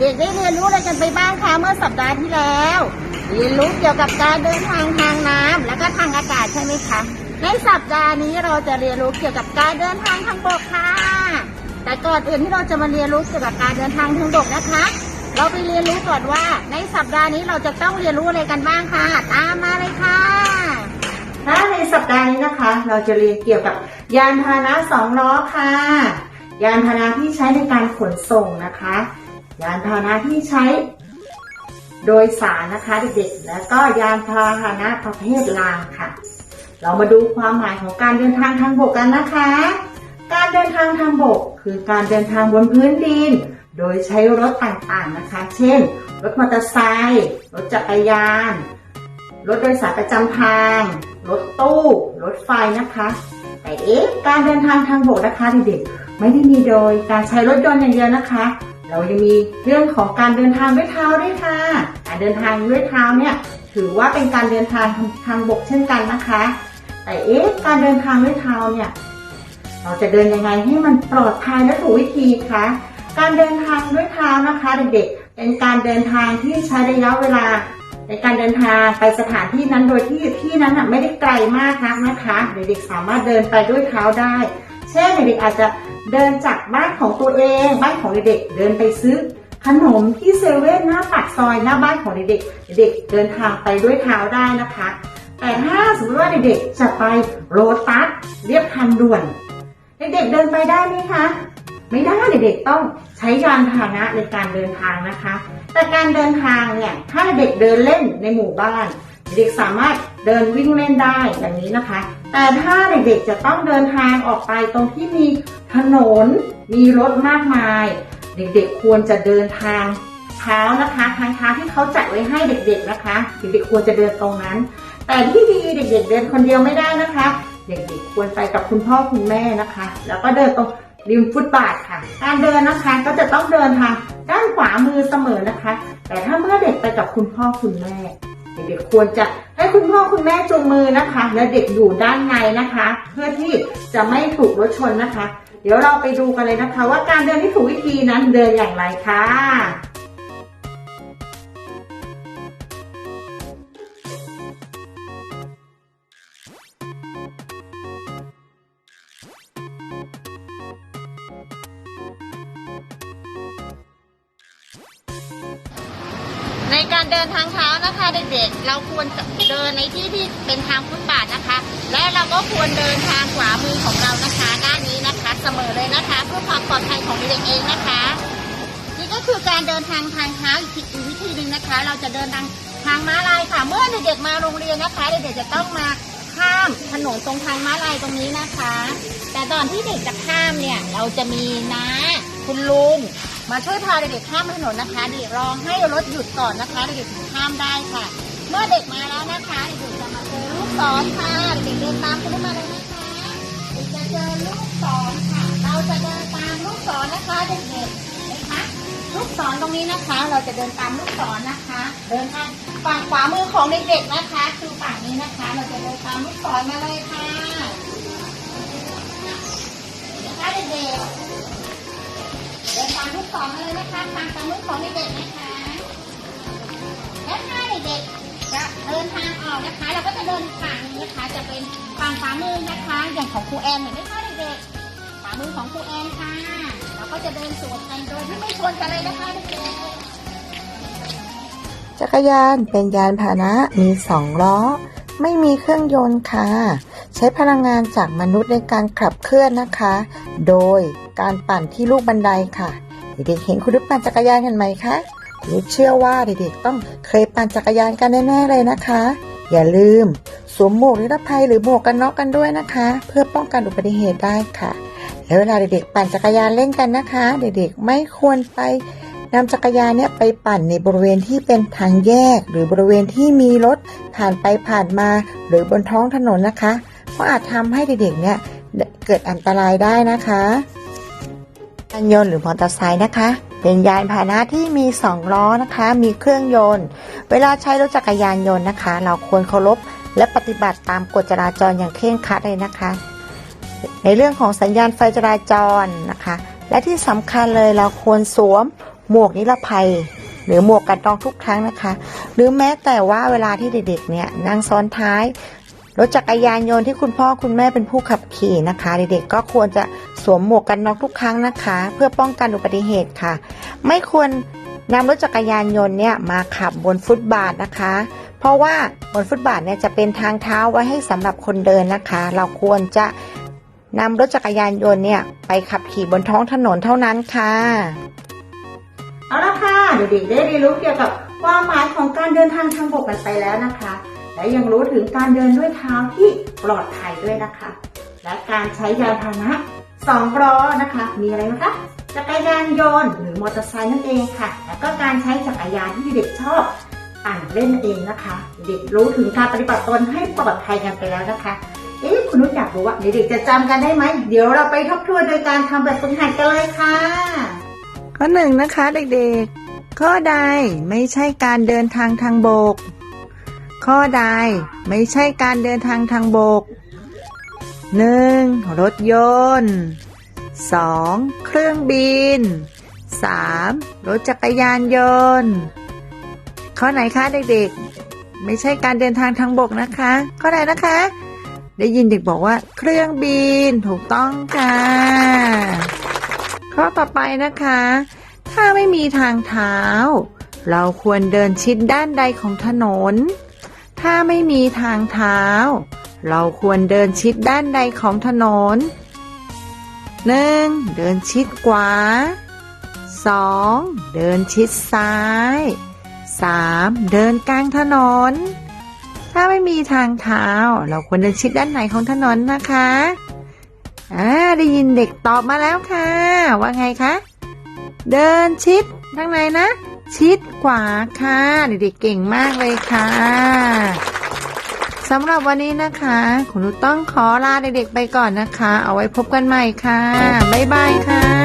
เด็กๆได้เรียนรู้อะไรกันไปบ้างคะเมื่อสัปดาห์ที่แล้ว เรียนรู้เกี่ยวกับการเดินทางทางน้ำและก็ทางอากาศใช่ไหมคะ ในสัปดาห์นี้เราจะเรียนรู้เกี่ยวกับการเดินทางทางบกค่ะ แต่ก่อนอื่นที่เราจะมาเรียนรู้เกี่ยวกับการเดินทางทางบกนะคะ เราไปเรียนรู้ก่อนว่า ในสัปดาห์นี้เราจะต้องเรียนรู้อะไรกันบ้างค่ะตามมาเลยค่ะถ้าในสัปดาห์นี้นะคะ เราจะเรียนเกี่ยวกับยานพาหนะสองล้อค่ะ ยานพาหนะที่ใช้ในการขนส่งนะคะ ยานพาหนะที่ใช้โดยสารนะคะเด็กๆ แล้วก็ยานพาหนะประเภทรางค่ะ เรามาดูความหมายของการเดินทางทางบกกันนะคะ การเดินทางทางบก คือการเดินทางบนพื้นดิน โดยใช้รถต่างๆนะคะ เช่น รถมอเตอร์ไซค์ รถจักรยาน รถโดยสารประจำทาง รถตู้ รถไฟนะคะ แต่เอ๊ะ การเดินทางทางบกนะคะเด็กๆ ไม่ได้มีโดยการใช้รถยนต์อย่างเดียวนะคะ เรายังมีเรื่องของการเดินทางด้วยเท้าด้วยค่ะการเดินทางด้วยเท้าเนี่ยถือว่าเป็นการเดินทางทางบกเช่นกันนะคะ แต่เอ๊ะการเดินทางด้วยเท้าเนี่ยเราจะเดินยังไงให้มันปลอดภัยและถูกวิธีคะการเดินทางด้วยเท้านะคะเด็กๆเป็นการเดินทางที่ใช้ระยะเวลา ในการเดินทางไปสถานที่นั้นโดยที่ที่นั้นไม่ได้ไกลมากนักนะคะ เด็กๆสามารถเดินไปด้วยเท้าได้ เช่นเด็กอาจจะเดินจากบ้านของตัวเองบ้านของเด็กเดินไปซื้อขนมที่เซเว่นหน้าปากซอยหน้าบ้านของเด็กเด็กเดินทางไปด้วยเท้าได้นะคะ แต่ถ้าสมมติว่าเด็กๆจะไปโรตัสเรียบทางด่วน เด็กๆเดินไปได้ไหมคะไม่ได้เด็กๆต้องใช้ยานพาหนะในการเดินทางนะคะ แต่การเดินทางเนี่ยถ้าเด็กเดินเล่นในหมู่บ้าน เด็กสามารถ เดินวิ่งเล่นได้อย่างนี้นะคะ แต่ถ้าเด็กๆจะต้องเดินทางออกไปตรงที่มีถนนมีรถมากมาย เด็กๆควรจะเดินทางเท้านะคะทางเท้าที่เขาจัดไว้ให้เด็กๆนะคะ เด็กๆควรจะเดินตรงนั้น แต่ที่ดีเด็กๆเดินคนเดียวไม่ได้นะคะ เด็กๆควรไปกับคุณพ่อคุณแม่นะคะ แล้วก็เดินตรงริมฟุตบาทค่ะ การเดินนะคะก็จะต้องเดินทางด้านขวามือเสมอนะคะ แต่ถ้าเมื่อเด็กไปกับคุณพ่อคุณแม่ เด็กๆควรจะ คุณพ่อคุณแม่จูงมือนะคะ และเด็กอยู่ด้านในนะคะ เพื่อที่จะไม่ถูกรถชนนะคะ เดี๋ยวเราไปดูกันเลยนะคะ ว่าการเดินที่ถูกวิธีนั้นเดินอย่างไรค่ะ ในการเดินทางเท้านะคะเด็กๆเราควรเดินในที่ที่เป็นทางฟุตบาทนะคะ และเราก็ควรเดินทางขวามือของเรานะคะด้านนี้นะคะ เสมอเลยนะคะ เพื่อความปลอดภัยของเด็กเองนะคะ นี่ก็คือการเดินทางทางเท้าอีกอีกวิธีหนึ่งนะคะ เราจะเดินทางทางม้าลายค่ะ เมื่อเด็กๆมาโรงเรียนนะคะเด็กๆจะต้องมาข้ามถนนตรงทางม้าลายตรงนี้นะคะ แต่ตอนที่เด็กจะข้ามเนี่ยเราจะมีน้าคุณลุง มาช่วยพาเด็กๆข้ามถนนนะคะเด็กรอให้รถหยุดก่อนนะคะเด็กๆถึงข้ามได้ค่ะ เมื่อเด็กมาแล้วนะคะเด็กๆจะมาเจอลูกศรค่ะเด็กๆเดินตามคุณลุงมาเลยนะคะเด็กจะเจอลูกศรค่ะ เราจะเดินตามลูกศรนะคะเด็กๆนะคะลูกศรตรงนี้นะคะ เราจะเดินตามลูกศรนะคะ เดินทางฝั่งขวามือของเด็กๆนะคะ คือฝั่งนี้นะคะ เราจะเดินตามลูกศรมาเลยค่ะนะคะเด็กๆ เดินตามลูกศรมาเลยนะคะตามตามลูกศรเด็กๆนะคะ และถ้าเด็กๆจะเดินทางออกนะคะ เราก็จะเดินฝั่งนี้นะคะ จะเป็นฝั่งขวามือนะคะ อย่างของครูแอนเห็นไหมคะเด็กๆขวามือของครูแอนค่ะ เราก็จะเดินสวนกันโดยที่ไม่ชนกันเลยนะคะเด็กๆจักรยานเป็นยานพาหนะมีสองล้อ ไม่มีเครื่องยนต์ค่ะ ใช้พลังงานจากมนุษย์ในการขับเคลื่อนนะคะ โดย การปั่นที่ลูกบันไดค่ะ เด็กๆเห็นคุณลูกปั่นจักรยานกันไหมคะคุณลูกเชื่อว่าเด็กๆต้องเคยปั่นจักรยานกันแน่ๆเลยนะคะ อย่าลืม สวมหมวกนิรภัยหรือหมวกกันน็อกกันด้วยนะคะ เพื่อป้องกันอุบัติเหตุได้ค่ะ แล้วเวลาเด็กๆปั่นจักรยานเล่นกันนะคะ เด็กๆไม่ควรไปนำจักรยานเนี่ยไปปั่นในบริเวณที่เป็นทางแยก หรือบริเวณที่มีรถผ่านไปผ่านมา หรือบนท้องถนนนะคะ เพราะอาจทำให้เด็กๆเนี่ยเกิดอันตรายได้นะคะ ยานยนต์หรือมอเตอร์ไซค์นะคะ เป็นยานพาหนะที่มีสองล้อนะคะ มีเครื่องยนต์ เวลาใช้รถจักรยานยนต์นะคะ เราควรเคารพและปฏิบัติตามกฎจราจรอย่างเคร่งครัดเลยนะคะ ในเรื่องของสัญญาณไฟจราจรนะคะ และที่สำคัญเลยเราควรสวมหมวกนิรภัย หรือหมวกกันน็อกทุกครั้งนะคะ หรือแม้แต่ว่าเวลาที่เด็กๆเนี่ยนั่งซ้อนท้าย รถจักรยานยนต์ที่คุณพ่อคุณแม่เป็นผู้ขับขี่นะคะ เด็กๆก็ควรจะสวมหมวกกันน็อกทุกครั้งนะคะ เพื่อป้องกันอุบัติเหตุค่ะ ไม่ควรนำรถจักรยานยนต์เนี่ยมาขับบนฟุตบาทนะคะ เพราะว่าบนฟุตบาทเนี่ยจะเป็นทางเท้าไว้ให้สำหรับคนเดินนะคะ เราควรจะนำรถจักรยานยนต์เนี่ยไปขับขี่บนท้องถนนเท่านั้นค่ะ เอาละค่ะเด็กๆได้เรียนรู้เกี่ยวกับความหมายของการเดินทางทางบกกันไปแล้วนะคะ และยังรู้ถึงการเดินด้วยเท้าที่ปลอดภัยด้วยนะคะ และการใช้ยานพาหนะสองล้อนะคะ มีอะไรนะคะจักรยานยนต์หรือมอเตอร์ไซค์นั่นเองค่ะ แล้วก็การใช้จักรยานที่เด็กชอบปั่นเล่นเองนะคะ เด็กรู้ถึงการปฏิบัติตนให้ปลอดภัยกันไปแล้วนะคะ เอ๊ะคุณนุชอยากรู้ว่าเด็กๆจะจำกันได้ไหม เดี๋ยวเราไปทบทวนโดยการทำแบบฝึกหัดกันเลยค่ะ ข้อหนึ่งนะคะเด็กๆ ข้อใดไม่ใช่การเดินทางทางบก ข้อใดไม่ใช่การเดินทางทางบก 1. รถยนต์ 2. เครื่องบิน 3. รถจักรยานยนต์ ข้อไหนคะเด็กๆ ไม่ใช่การเดินทางทางบกนะคะ ข้อไหนนะคะ ได้ยินเด็กบอกว่า เครื่องบินถูกต้องค่ะ ข้อต่อไปนะคะ ถ้าไม่มีทางเท้า เราควรเดินชิดด้านใดของถนน ถ้าไม่มีทางเท้า เราควรเดินชิดด้านใดของถนน 1. เดินชิดขวา 2. เดินชิดซ้าย 3. เดินกลางถนน ถ้าไม่มีทางเท้า เราควรเดินชิดด้านไหนของถนนนะคะอ่าได้ยินเด็กตอบมาแล้วค่ะ ว่าไงคะ เดินชิดทางไหนนะ ชิดขวาค่ะ เด็กๆเก่งมากเลยค่ะสำหรับวันนี้นะคะคุณนุชต้องขอลาเด็กๆไปก่อนนะคะ เอาไว้พบกันใหม่ค่ะ บ๊ายบายค่ะ